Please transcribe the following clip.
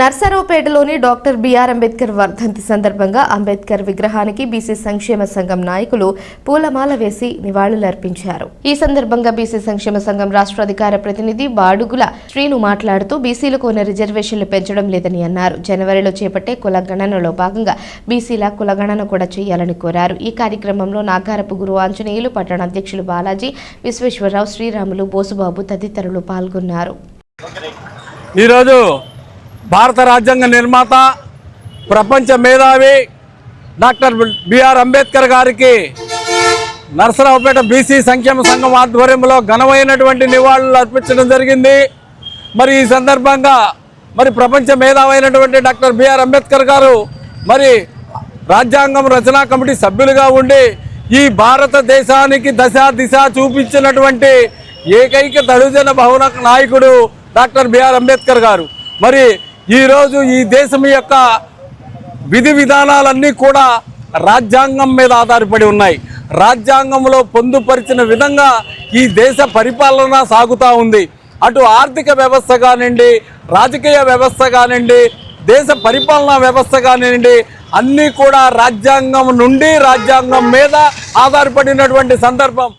నర్సరావుపేటలోని doctor BR Ambedkar వర్ధంతి సందర్భంగా అంబేద్కర్ విగ్రహానికి బీసీ సంక్షేమ సంఘం నాయకులు పూలమాల వేసి నివాళులర్పించారు. ఈ సందర్భంగా బీసీ సంక్షేమ సంఘం రాష్ట్ర అధికార ప్రతినిధి బాడుగుల శ్రీను మాట్లాడుతూ బీసీలకు ఉన్న రిజర్వేషన్లు పెంచడం లేదని అన్నారు. జనవరిలో చేపట్టే కుల గణనలో భాగంగా బీసీల కులగణన కూడా చేయాలని కోరారు. ఈ కార్యక్రమంలో నాగారపు గురు ఆంజనేయులు పట్టణ అధ్యక్షులు బాలాజీ విశ్వేశ్వరరావు శ్రీరాములు బోసుబాబు తదితరులు పాల్గొన్నారు. ఈరోజు భారత రాజ్యాంగ నిర్మాత ప్రపంచ మేధావి డాక్టర్ బిఆర్ అంబేద్కర్ గారికి నరసరావుపేట బీసీ సంక్షేమ సంఘం ఆధ్వర్యంలో ఘనమైనటువంటి నివాళులు అర్పించడం జరిగింది. మరి ఈ సందర్భంగా మరి ప్రపంచ మేధావైనటువంటి డాక్టర్ బిఆర్ అంబేద్కర్ గారు మరి రాజ్యాంగం రచనా కమిటీ సభ్యులుగా ఉండి ఈ భారతదేశానికి దశ దిశ చూపించినటువంటి ఏకైక దళిజన భవన నాయకుడు డాక్టర్ బిఆర్ అంబేద్కర్ గారు. మరి ఈరోజు ఈ దేశం యొక్క విధి విధానాలన్నీ కూడా రాజ్యాంగం మీద ఆధారపడి ఉన్నాయి. రాజ్యాంగంలో పొందుపరిచిన విధంగా ఈ దేశ పరిపాలన సాగుతూ ఉంది. అటు ఆర్థిక వ్యవస్థ కానివ్వండి రాజకీయ వ్యవస్థ కానివ్వండి దేశ పరిపాలనా వ్యవస్థ కానివ్వండి అన్నీ కూడా రాజ్యాంగం నుండి రాజ్యాంగం మీద ఆధారపడినటువంటి సందర్భం.